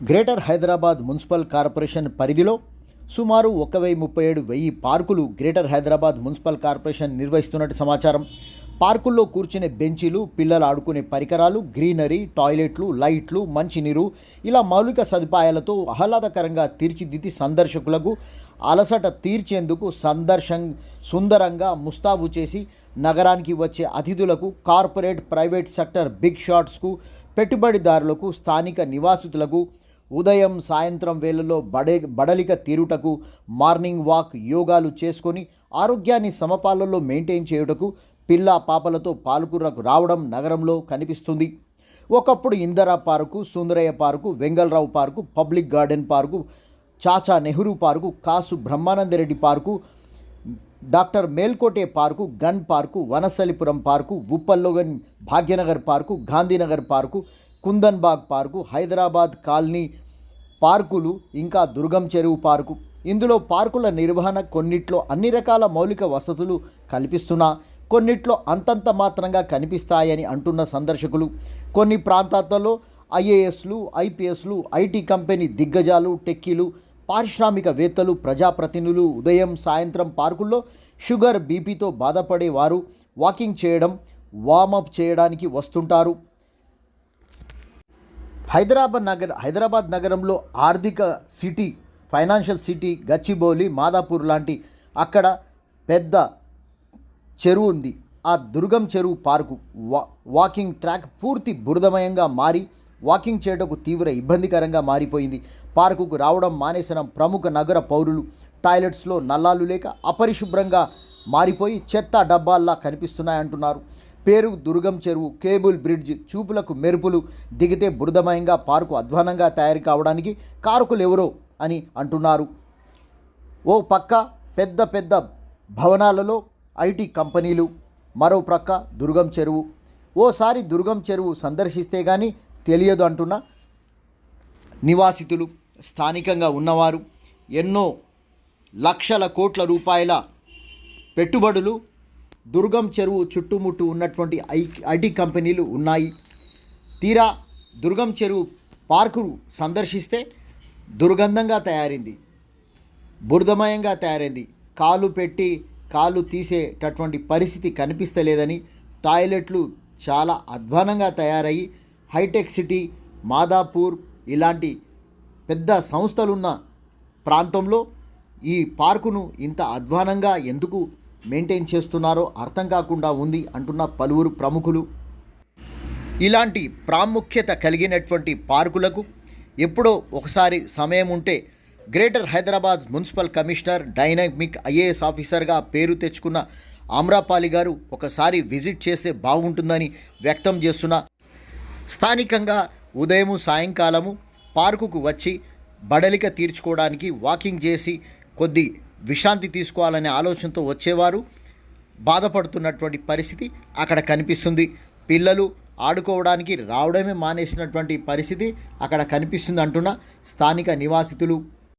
Greater Hyderabad municipal corporation పరిధిలో సుమారు ఒక వెయ్యి ముప్పై ఏడు వెయ్యి పార్కులు గ్రేటర్ హైదరాబాద్ మున్సిపల్ కార్పొరేషన్ నిర్వహిస్తున్నట్టు సమాచారం. పార్కుల్లో కూర్చునే బెంచీలు పిల్లలు ఆడుకునే పరికరాలు గ్రీనరీ టాయిలెట్లు లైట్లు మంచినీరు ఇలా మౌలిక సదుపాయాలతో ఆహ్లాదకరంగా తీర్చిదిద్ది సందర్శకులకు అలసట తీర్చేందుకు సందర్శం సుందరంగా ముస్తాబు చేసి నగరానికి వచ్చే అతిథులకు కార్పొరేట్ ప్రైవేట్ సెక్టర్ బిగ్ షాట్స్కు పెట్టుబడిదారులకు స్థానిక నివాసితులకు ఉదయం సాయంత్రం వేళల్లో బడే బడలిక తీరుటకు మార్నింగ్ వాక్ యోగాలు చేసుకొని ఆరోగ్యాన్ని సమపాలలో మెయింటైన్ చేయుటకు పిల్ల పాపలతో పాల్గొరకు రావడం నగరంలో కనిపిస్తుంది. ఒకప్పుడు Indira park Sundarayya park Vengal Rao park public garden park Chacha Nehru park Kasu Brahmananda Reddy park doctor Melkote park gun park Vanasthalipuram park ఉప్పల్లోగన్ Bhagyanagar park Gandhinagar park Kundanbagh park Hyderabad colony పార్కులు ఇంకా దుర్గం చెరువు park. ఇందులో పార్కుల నిర్వహణ కొన్నిట్లో అన్ని రకాల మౌలిక వసతులు కల్పిస్తున్నా కొన్నిట్లో అంతంత మాత్రంగా కనిపిస్తాయని అంటున్న సందర్శకులు. కొన్ని ప్రాంతాలలో ఐఏఎస్లు ఐపీఎస్లు ఐటీ కంపెనీ దిగ్గజాలు టెక్కీలు పారిశ్రామికవేత్తలు ప్రజాప్రతినిధులు ఉదయం సాయంత్రం పార్కుల్లో షుగర్ బీపీతో బాధపడే వారు వాకింగ్ చేయడం వార్మప్ చేయడానికి వస్తుంటారు. హైదరాబాద్ నగర హైదరాబాద్ నగరంలో ఆర్థిక city financial city Gachibowli Madhapur లాంటి అక్కడ పెద్ద చెరువు ఉంది. ఆ దుర్గం చెరువు పార్కు వా వాకింగ్ ట్రాక్ పూర్తి బురదమయంగా మారి వాకింగ్ చేయటకు తీవ్ర ఇబ్బందికరంగా మారిపోయింది. పార్కుకు రావడం మానేసిన ప్రముఖ నగర పౌరులు టాయిలెట్స్లో నల్లాలు లేక అపరిశుభ్రంగా మారిపోయి చెత్త డబ్బాల్లా కనిపిస్తున్నాయంటున్నారు. పేరు దుర్గం చెరువు కేబుల్ బ్రిడ్జ్ చూపులకు మెరుపులు దిగితే బురదమయంగా పార్కు అధ్వానంగా తయారు కావడానికి కారకులు ఎవరో అని అంటున్నారు. ఓ పక్క పెద్ద పెద్ద భవనాలలో ఐటీ కంపెనీలు మరో ప్రక్క దుర్గం చెరువు. ఓసారి దుర్గం చెరువు సందర్శిస్తే కానీ తెలియదు అంటున్న నివాసితులు. స్థానికంగా ఉన్నవారు ఎన్నో లక్షల కోట్ల రూపాయల పెట్టుబడులు దుర్గం చెరువు చుట్టుముట్టు ఉన్నటువంటి ఐ ఐటీ కంపెనీలు ఉన్నాయి. తీరా దుర్గం చెరువు పార్కు సందర్శిస్తే దుర్గంధంగా తయారైంది. బురదమయంగా తయారైంది. కాలు పెట్టి కాలు తీసేటటువంటి పరిస్థితి కనిపిస్తలేదని టాయిలెట్లు చాలా అధ్వానంగా తయారయ్యి హైటెక్ సిటీ మాదాపూర్ ఇలాంటి పెద్ద సంస్థలున్న ప్రాంతంలో ఈ పార్కును ఇంత అధ్వానంగా ఎందుకు మెయింటైన్ చేస్తున్నారో అర్థం కాకుండా ఉంది అంటున్న పలువురు ప్రముఖులు. ఇలాంటి ప్రాముఖ్యత కలిగినటువంటి పార్కులకు ఎప్పుడో ఒకసారి సమయం ఉంటే greater Hyderabad municipal commissioner dynamic IAS ఆఫీసర్గా పేరు తెచ్చుకున్న ఆమ్రాపాలి గారు ఒకసారి విజిట్ చేస్తే బాగుంటుందని వ్యక్తం చేస్తున్న స్థానికంగా ఉదయము సాయంకాలము పార్కుకు వచ్చి బడలిక తీర్చుకోవడానికి వాకింగ్ చేసి కొద్ది విశ్రాంతి తీసుకోవాలనే ఆలోచనతో వచ్చేవారు. బాధపడుతున్నటువంటి పరిస్థితి అక్కడ కనిపిస్తుంది. పిల్లలు ఆడుకోవడానికి రావడమే మానేసినటువంటి పరిస్థితి అక్కడ కనిపిస్తుంది అంటున్న స్థానిక నివాసితులు.